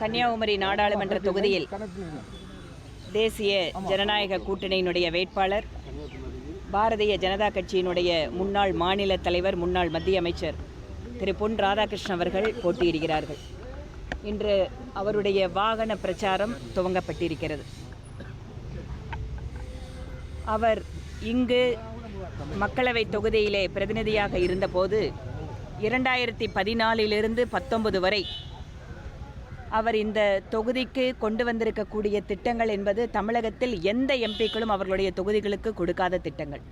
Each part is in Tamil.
கன்னியாகுமரி நாடாளுமன்ற தொகுதியில் தேசிய ஜனநாயக கூட்டணியினுடைய வேட்பாளர் பாரதிய ஜனதா கட்சியினுடைய முன்னாள் மாநில தலைவர் முன்னாள் மத்திய அமைச்சர் திரு. பொன் ராதாகிருஷ்ணன் அவர்கள் போட்டியிடுகிறார்கள். இன்று அவருடைய வாகன பிரச்சாரம் துவங்கப்பட்டிருக்கிறது. அவர் இங்கு மக்களவை தொகுதியிலே பிரதிநிதியாக இருந்தபோது இரண்டாயிரத்தி பதினாலிலிருந்து பத்தொன்பது வரை அவர் இந்த தொகுதிக்கு கொண்டு வந்திருக்கக்கூடிய திட்டங்கள் என்பது தமிழகத்தில் எந்த எம்பிக்களும் அவர்களுடைய தொகுதிகளுக்கு கொடுக்காத திட்டங்கள்.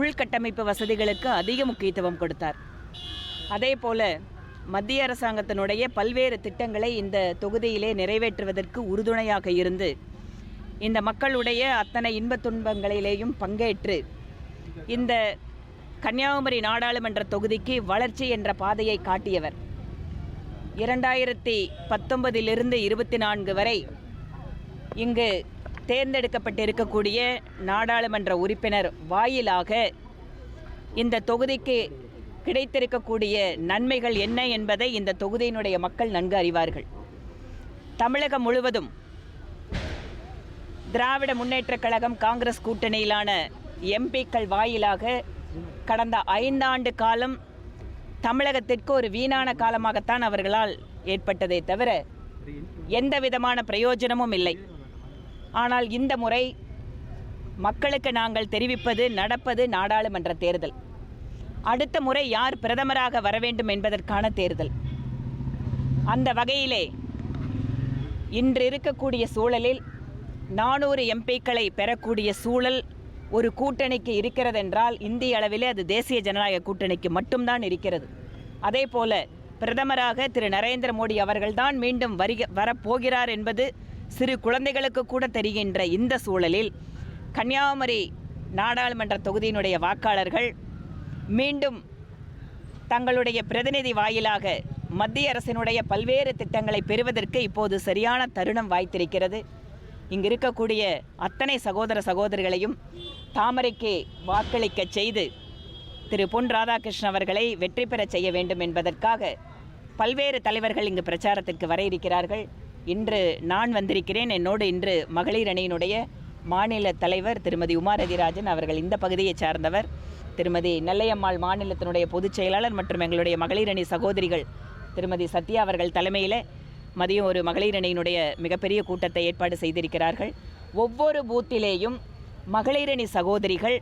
உள்கட்டமைப்பு வசதிகளுக்கு அதிக முக்கியத்துவம் கொடுத்தார். அதே போல மத்திய அரசாங்கத்தினுடைய பல்வேறு திட்டங்களை இந்த தொகுதியிலே நிறைவேற்றுவதற்கு உறுதுணையாக இருந்து இந்த மக்களுடைய அத்தனை இன்பத் துன்பங்களிலேயும் பங்கேற்று இந்த கன்னியாகுமரி நாடாளுமன்ற தொகுதிக்கு வளர்ச்சி என்ற பாதையை காட்டியவர். இரண்டாயிரத்தி பத்தொன்பதிலிருந்து இருபத்தி நான்கு வரை இங்கு தேர்ந்தெடுக்கப்பட்டிருக்கக்கூடிய நாடாளுமன்ற உறுப்பினர் வாயிலாக இந்த தொகுதிக்கு கிடைத்திருக்கக்கூடிய நன்மைகள் என்ன என்பதை இந்த தொகுதியினுடைய மக்கள் நன்கு அறிவார்கள். தமிழகம் முழுவதும் திராவிட முன்னேற்றக் கழகம் காங்கிரஸ் கூட்டணியிலான எம்பிக்கள் வாயிலாக கடந்த ஐந்தாண்டு காலம் தமிழகத்திற்கு ஒரு வீணான காலமாகத்தான் அவர்களால் ஏற்பட்டதே தவிர எந்த விதமான பிரயோஜனமும் இல்லை. ஆனால் இந்த முறை மக்களுக்கு நாங்கள் தெரிவிப்பது நடப்பது நாடாளுமன்ற தேர்தல். அடுத்த முறை யார் பிரதமராக வர வேண்டும் என்பதற்கான தேர்தல். அந்த வகையிலே இன்று இருக்கக்கூடிய சூழலில் நானூறு எம்பிக்களை பெறக்கூடிய சூழல் ஒரு கூட்டணிக்கு இருக்கிறதென்றால் இந்திய அளவிலே அது தேசிய ஜனநாயக கூட்டணிக்கு மட்டும்தான் இருக்கிறது. அதே போல பிரதமராக திரு நரேந்திர மோடி அவர்கள்தான் மீண்டும் வருக வரப்போகிறார் என்பது சிறு குழந்தைகளுக்கு கூட தெரிகின்ற இந்த சூழலில் கன்னியாகுமரி நாடாளுமன்ற தொகுதியினுடைய வாக்காளர்கள் மீண்டும் தங்களுடைய பிரதிநிதி வாயிலாக மத்திய அரசினுடைய பல்வேறு திட்டங்களை பெறுவதற்கு இப்போது சரியான தருணம் வாய்த்திருக்கிறது. இங்கு இருக்கக்கூடிய அத்தனை சகோதர சகோதரிகளையும் தாமரைக்கு வாக்களிக்க செய்து திரு பொன் ராதாகிருஷ்ணன் அவர்களை வெற்றி பெறச் செய்ய வேண்டும் என்பதற்காக பல்வேறு தலைவர்கள் இங்கு பிரச்சாரத்திற்கு வர இருக்கிறார்கள் இன்று நான் வந்திருக்கிறேன். என்னோடு இன்று மகளிர் அணியினுடைய மாநில தலைவர் திருமதி உமாரதிராஜன் அவர்கள் இந்த பகுதியைச் சார்ந்தவர். திருமதி நெல்லையம்மாள் மாநிலத்தினுடைய பொதுச் செயலாளர் மற்றும் எங்களுடைய மகளிர் அணி சகோதரிகள் திருமதி சத்யா அவர்கள் தலைமையில் மதியம் ஒரு மகளிர் அணியினுடைய மிகப்பெரிய கூட்டத்தை ஏற்பாடு செய்திருக்கிறார்கள். ஒவ்வொரு பூத்திலேயும் மகளிரணி சகோதரிகள்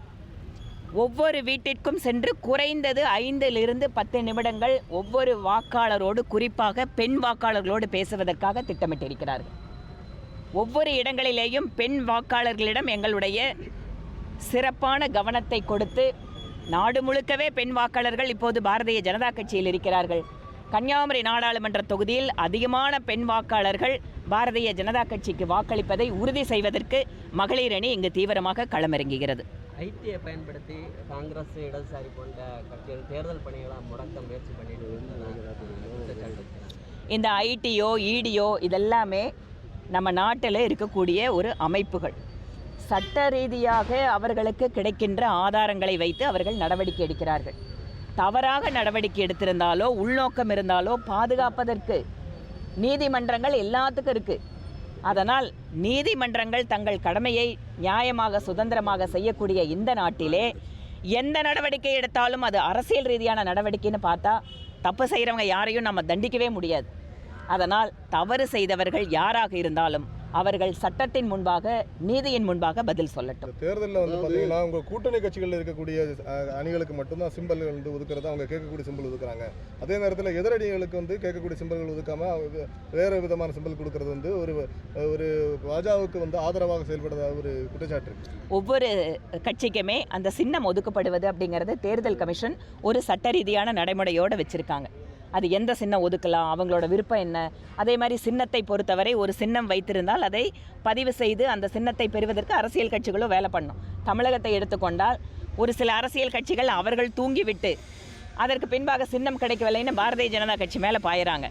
ஒவ்வொரு வீட்டிற்கும் சென்று குறைந்தது ஐந்திலிருந்து பத்து நிமிடங்கள் ஒவ்வொரு வாக்காளரோடு குறிப்பாக பெண் வாக்காளர்களோடு பேசுவதற்காக திட்டமிட்டிருக்கிறார்கள். ஒவ்வொரு இடங்களிலேயும் பெண் வாக்காளர்களிடம் எங்களுடைய சிறப்பான கவனத்தை கொடுத்து நாடு முழுக்கவே பெண் வாக்காளர்கள் இப்போது பாரதிய ஜனதா கட்சியில் இருக்கிறார்கள். கன்னியாகுமரி நாடாளுமன்ற தொகுதியில் அதிகமான பெண் வாக்காளர்கள் பாரதிய ஜனதா கட்சிக்கு வாக்களிப்பதை உறுதி செய்வதற்கு மகளிர் அணி இங்கு தீவிரமாக களமிறங்குகிறது. ஐடியை பயன்படுத்தி காங்கிரஸ் இடதுசாரி போன்ற கட்சிகள் தேர்தல் பணிகளை முடக்க முயற்சி பண்ணிட்டு. இந்த ஐடியோ இடியோ இதெல்லாமே நம்ம நாட்டில் இருக்கக்கூடிய ஒரு அமைப்புகள். சட்ட ரீதியாக அவர்களுக்கு கிடைக்கின்ற ஆதாரங்களை வைத்து அவர்கள் நடவடிக்கை எடுக்கிறார்கள். தவறாக நடவடிக்கை எடுத்திருந்தாலோ உள்நோக்கம் இருந்தாலோ பாதுகாப்பதற்கு. நீதிமன்றங்கள் எல்லாத்துக்கும் இருக்குது அதனால் நீதிமன்றங்கள் தங்கள் கடமையை நியாயமாக சுதந்திரமாக செய்யக்கூடிய இந்த நாட்டிலே எந்த நடவடிக்கை எடுத்தாலும் அது அரசியல் ரீதியான நடவடிக்கைன்னு பார்த்தா தப்பு செய்கிறவங்க யாரையும் நம்ம தண்டிக்கவே முடியாது. அதனால் தவறு செய்தவர்கள் யாராக இருந்தாலும் அவர்கள் சட்டத்தின் முன்பாக நீதியின் முன்பாக பதில் சொல்லட்டும். தேர்தலில் வந்து பார்த்தீங்கன்னா உங்கள் கூட்டணி கட்சிகளில் இருக்கக்கூடிய அணிகளுக்கு மட்டும்தான் சிம்பல்கள் வந்து ஒதுக்குறத அவங்க கேட்கக்கூடிய சிம்பிள் ஒதுக்குறாங்க. அதே நேரத்தில் எதிரணிகளுக்கு வந்து கேட்கக்கூடிய சிம்பல்கள் ஒதுக்காம வேறு விதமான சிம்பல் கொடுக்கறது வந்து ஒரு ஒரு பாஜகவுக்கு வந்து ஆதரவாக செயல்படுறதா ஒரு குற்றச்சாட்டு. ஒவ்வொரு கட்சிக்குமே அந்த சின்னம் ஒதுக்கப்படுவது அப்படிங்கிறது தேர்தல் கமிஷன் ஒரு சட்ட ரீதியான நடைமுறையோடு வச்சுருக்காங்க. அது எந்த சின்னம் ஒதுக்கலாம்? அவங்களோட விருப்பம் என்ன? அதே மாதிரி சின்னத்தை பொறுத்தவரை ஒரு சின்னம் வைத்திருந்தால் அதை பதிவு செய்து அந்த சின்னத்தை பெறுவதற்கு அரசியல் கட்சிகளும் வேலை பண்ணும். தமிழகத்தை எடுத்துக்கொண்டால் ஒரு சில அரசியல் கட்சிகள் அவர்கள் தூங்கிவிட்டு அதற்கு பின்பாக சின்னம் கிடைக்கவில்லைன்னு பாரதிய ஜனதா கட்சி மேலே பாயிறாங்க.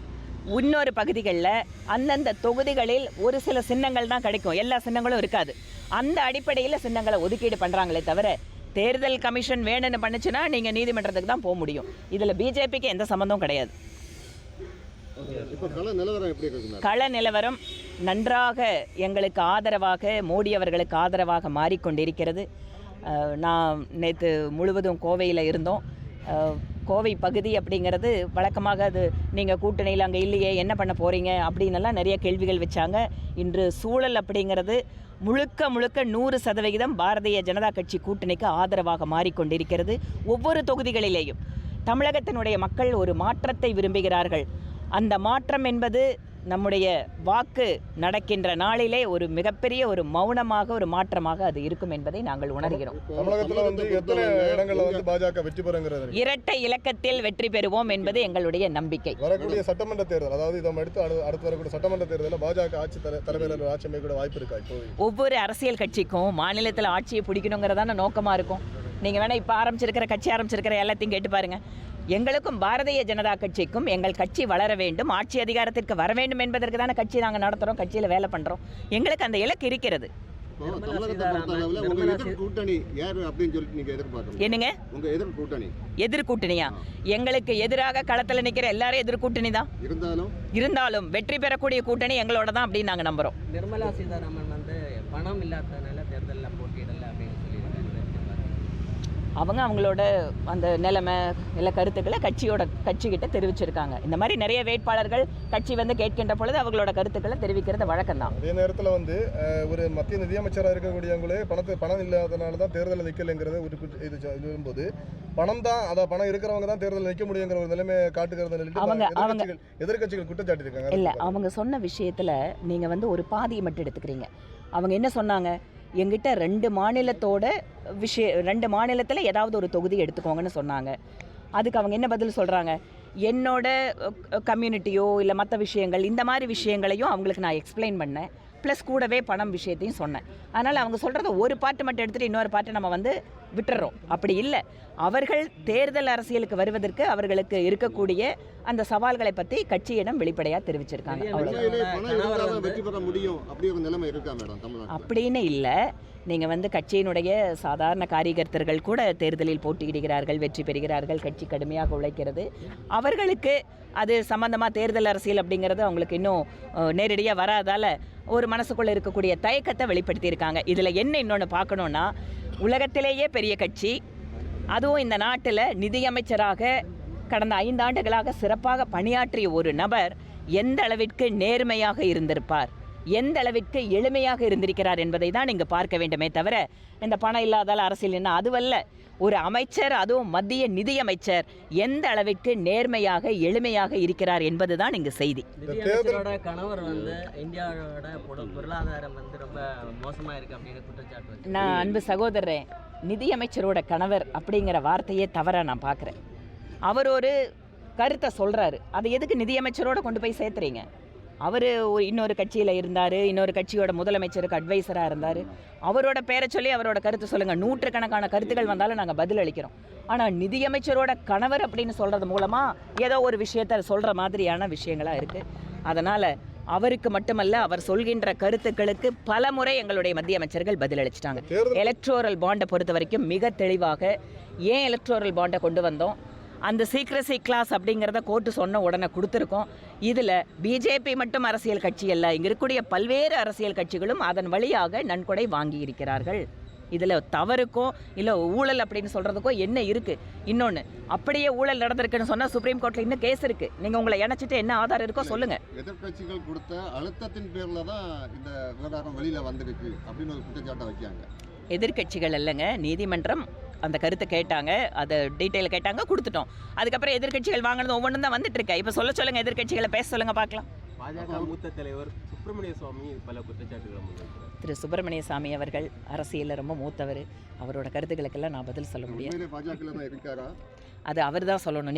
இன்னொரு பகுதிகளில் அந்தந்த தொகுதிகளில் ஒரு சில சின்னங்கள் தான் கிடைக்கும். எல்லா சின்னங்களும் இருக்காது. அந்த அடிப்படையில் சின்னங்களை ஒதுக்கீடு பண்ணுறாங்களே தவிர தேர்தல் கமிஷன் வேணும்னு பண்ணுச்சுன்னா நீங்கள் நீதிமன்றத்துக்கு தான் போக முடியும். இதில் பிஜேபிக்கு எந்த சம்மந்தம் கிடையாது. கள நிலவரம் நன்றாக எங்களுக்கு ஆதரவாக மோடி அவர்களுக்கு ஆதரவாக மாறிக்கொண்டிருக்கிறது. நான் நேற்று முழுவதும் கோவையில் இருந்தோம். கோவை பகுதி அப்படிங்கிறது வழக்கமாக அது நீங்கள் கூட்டணியில் அங்கே இல்லையே என்ன பண்ண போகிறீங்க அப்படின்னெல்லாம் நிறைய கேள்விகள் வச்சாங்க. இன்று சூழல் அப்படிங்கிறது முழுக்க முழுக்க நூறு சதவிகிதம் பாரதிய ஜனதா கட்சி கூட்டணிக்கு ஆதரவாக மாறிக்கொண்டிருக்கிறது. ஒவ்வொரு தொகுதிகளிலேயும் தமிழகத்தினுடைய மக்கள் ஒரு மாற்றத்தை விரும்புகிறார்கள். அந்த மாற்றம் என்பது நம்முடைய வாக்கு நடக்கின்ற நாளிலே ஒரு மிகப்பெரிய ஒரு மௌனமாக ஒரு மாற்றமாக அது இருக்கும் என்பதை நாங்கள் உணர்கிறோம். இரட்டை இலக்கத்தில் வெற்றி பெறுவோம் என்பது எங்களுடைய நம்பிக்கை. வரக்கூடிய சட்டமன்ற தேர்தல் அதாவது இதை அடுத்து அடு- அடுத்து வரக்கூடிய சட்டமன்ற தேர்தலில் பாஜக ஆட்சி தர தலைமையில் ஆட்சி அமைக்க வாய்ப்பு இருக்கா ஒவ்வொரு அரசியல் கட்சிக்கும் மாநிலத்தில் ஆட்சியை பிடிக்கணுங்கிறதான நோக்கமாக இருக்கும். நீங்கள் வேணால் இப்போ ஆரம்பிச்சிருக்கிற கட்சி ஆரம்பிச்சிருக்கிற எல்லாத்தையும் கேட்டு பாருங்க. எங்களுக்கும் பாரதிய ஜனதா கட்சிக்கும் எங்கள் கட்சி வளர வேண்டும் ஆட்சி அதிகாரத்திற்கு வர வேண்டும் என்பதற்கு தானே கட்சி நாங்கள் நடத்துகிறோம் கட்சியில் வேலை பண்ணுறோம் எங்களுக்கு அந்த இலக்கு இருக்கிறது. என்னங்க? உங்க எதிர் கூட்டணி. எதிர்கூட்டணியா எங்களுக்கு எதிராக களத்தில் நிற்கிற எல்லாரும் எதிர்கூட்டணி தான். இருந்தாலும்? இருந்தாலும் வெற்றி பெறக்கூடிய கூட்டணி எங்களோட தான் அப்படின்னு நாங்கள் நம்புகிறோம் நிர்மலா சீதாராமன் வந்து பணம் இல்லாததுனால தேர்தலில் போட்டியிடல அப்படின்னு சொல்லியிருக்காரு அவங்க அவங்களோட அந்த நிலைமை இல்லை கருத்துக்களை கட்சியோட கட்சிக்கிட்ட தெரிவிச்சிருக்காங்க. இந்த மாதிரி நிறைய வேட்பாளர்கள் கட்சி வந்து கேட்கின்ற பொழுது அவங்களோட கருத்துக்களை தெரிவிக்கிறது வழக்கம்தான். அதே நேரத்தில் வந்து ஒரு மத்திய நிதியமைச்சராக இருக்கக்கூடியவங்களே பணத்தை பணம் இல்லாதனால தான் தேர்தலில் நிற்கலைங்கிறது ஒரு இது சொல்லும்போது பணம் தான் அதான் பணம் இருக்கிறவங்க தான் தேர்தலில் நிற்க முடியுங்கிற ஒரு நிலைமையை காட்டுகிறது அவங்க- அவங்க- எதிர்க்கட்சிகள் எதிர்க்கட்சிகள் குற்றச்சாட்டி இருக்காங்க இல்லை அவங்க சொன்ன விஷயத்தில் நீங்கள் வந்து ஒரு பாதியை மட்டும் எடுத்துக்கிறீங்க. அவங்க என்ன சொன்னாங்க? எங்கிட்ட ரெண்டு மாநிலத்தோட விஷய ரெண்டு மாநிலத்தில் ஏதாவது ஒரு தொகுதி எடுத்துக்கோங்கன்னு சொன்னாங்க. அதுக்கு அவங்க என்ன பதில் சொல்கிறாங்க என்னோட கம்யூனிட்டியோ இல்லை மற்ற விஷயங்கள் இந்த மாதிரி விஷயங்களையும் அவங்களுக்கு நான் எக்ஸ்பிளைன் பண்ணேன். ப்ளஸ் கூடவே பணம் விஷயத்தையும் சொன்னேன். அதனால் அவங்க சொல்கிறத ஒரு பாட்டு மட்டும் எடுத்துகிட்டு இன்னொரு பாட்டை நம்ம வந்து விட்டுறோம். அப்படி இல்லை. அவர்கள் தேர்தல் அரசியலுக்கு வருவதற்கு அவர்களுக்கு இருக்கக்கூடிய அந்த சவால்களை பற்றி கட்சியிடம் வெளிப்படையாக தெரிவிச்சிருக்காங்க. அப்படின்னு இல்லை. நீங்கள் வந்து கட்சியினுடைய சாதாரண காரியகர்த்தர்கள் கூட தேர்தலில் போட்டியிடுகிறார்கள் வெற்றி பெறுகிறார்கள் கட்சி கடுமையாக உழைக்கிறது. அவர்களுக்கு அது சம்பந்தமாக தேர்தல் அரசியல் அப்படிங்கிறது அவங்களுக்கு இன்னும் நேரடியாக வராதால் ஒரு மனசுக்குள்ளே இருக்கக்கூடிய தயக்கத்தை வெளிப்படுத்தியிருக்காங்க. இதில் என்ன இன்னொன்று பார்க்கணுன்னா உலகத்திலேயே பெரிய கட்சி அதுவும் இந்த நாட்டில் நிதியமைச்சராக கடந்த ஐந்தாண்டுகளாக சிறப்பாக பணியாற்றிய ஒரு நபர் எந்த அளவிற்கு நேர்மையாக இருந்திருப்பார்? எந்த அளவிற்கு எளிமையாக இருந்திருக்கிறார் என்பதை தான் இங்கு பார்க்க வேண்டுமே தவிர இந்த பணம் இல்லாதால் அரசியல் என்ன? அதுவல்ல. ஒரு அமைச்சர் அதுவும் மத்திய நிதியமைச்சர் எந்த அளவிற்கு நேர்மையாக எளிமையாக இருக்கிறார் என்பதுதான் இங்கு செய்தி. நிதியமைச்சரோட கணவர் வந்து இந்தியாவோட பொரு- பொருளாதாரம் வந்து ரொம்ப மோசமா இருக்கு அப்படின்னு குற்றச்சாட்டு நான் அன்பு சகோதரரே நிதியமைச்சரோட கணவர் அப்படிங்கிற வார்த்தையே தவறாக நான் பார்க்குறேன் அவர் ஒரு கருத்தை சொல்கிறாரு அதை எதுக்கு நிதியமைச்சரோட கொண்டு போய் சேர்த்துறீங்க? அவர் இன்னொரு கட்சியில் இருந்தார் இன்னொரு கட்சியோட முதலமைச்சருக்கு அட்வைசராக இருந்தார். அவரோட பேரை சொல்லி அவரோட கருத்து சொல்லுங்கள் நூற்றுக்கணக்கான கருத்துக்கள் வந்தாலும் நாங்கள் பதில் அளிக்கிறோம். ஆனால் நிதியமைச்சரோட கணவர் அப்படின்னு சொல்கிறது மூலமாக ஏதோ ஒரு விஷயத்த சொல்கிற மாதிரியான விஷயங்களாக இருக்குது அதனால் அவருக்கு மட்டுமல்ல அவர் சொல்கின்ற கருத்துக்களுக்கு பல முறை எங்களுடைய மத்திய அமைச்சர்கள் பதிலளிச்சிட்டாங்க எலக்ட்ரோரல் பாண்டை பொறுத்த வரைக்கும் மிக தெளிவாக ஏன் எலக்ட்ரோரல் பாண்டை கொண்டு வந்தோம்? அந்த சீக்ரசி கிளாஸ் அப்படிங்கிறத கோர்ட்டு சொன்ன உடனே கொடுத்துருக்கோம். இதில் பிஜேபி மட்டும் அரசியல் கட்சி அல்ல. இங்கே இருக்கக்கூடிய பல்வேறு அரசியல் கட்சிகளும் அதன் வழியாக நன்கொடை வாங்கி இருக்கிறார்கள். இதில் தவறுக்கும் இல்லை ஊழல் அப்படின்னு சொல்கிறதுக்கோ என்ன இருக்குது இன்னொன்று அப்படியே ஊழல் நடந்திருக்குன்னு சொன்னால் சுப்ரீம் கோர்ட்டில் இன்னும் கேஸ் இருக்குது நீங்கள் உங்களை இணைச்சிட்டு என்ன ஆதாரம் இருக்கோ சொல்லுங்கள் எதிர்க்கட்சிகள் கொடுத்த அழுத்தத்தின் பேர்ல தான் இந்த விவகாரம் வெளியில வந்திருக்கு அப்படின்னு ஒரு குற்றச்சாட்டை வைக்காங்க எதிர்க்கட்சிகள் இல்லைங்க நீதிமன்றம் அந்த கருத்தை கேட்டாங்க அதை டீட்டெயில் கேட்டாங்க கொடுத்துட்டோம். அதுக்கப்புறம் எதிர்க்கட்சிகள் வாங்கினது ஒவ்வொன்றும் தான் வந்துட்டு இருக்கா. இப்போ சொல்ல சொல்லுங்க எதிர்க்கட்சிகளை பேச சொல்லுங்க பார்க்கலாம். பாஜக மூத்த தலைவர் சுப்பிரமணிய சுவாமி பல குற்றச்சாட்டுகளை திரு சுப்பிரமணிய சாமி அவர்கள் அரசியலில் ரொம்ப மூத்தவர். அவரோட கருத்துக்களுக்கெல்லாம் நான் பதில் சொல்ல இருக்காரா அது அவர் தான் சொல்லணும்.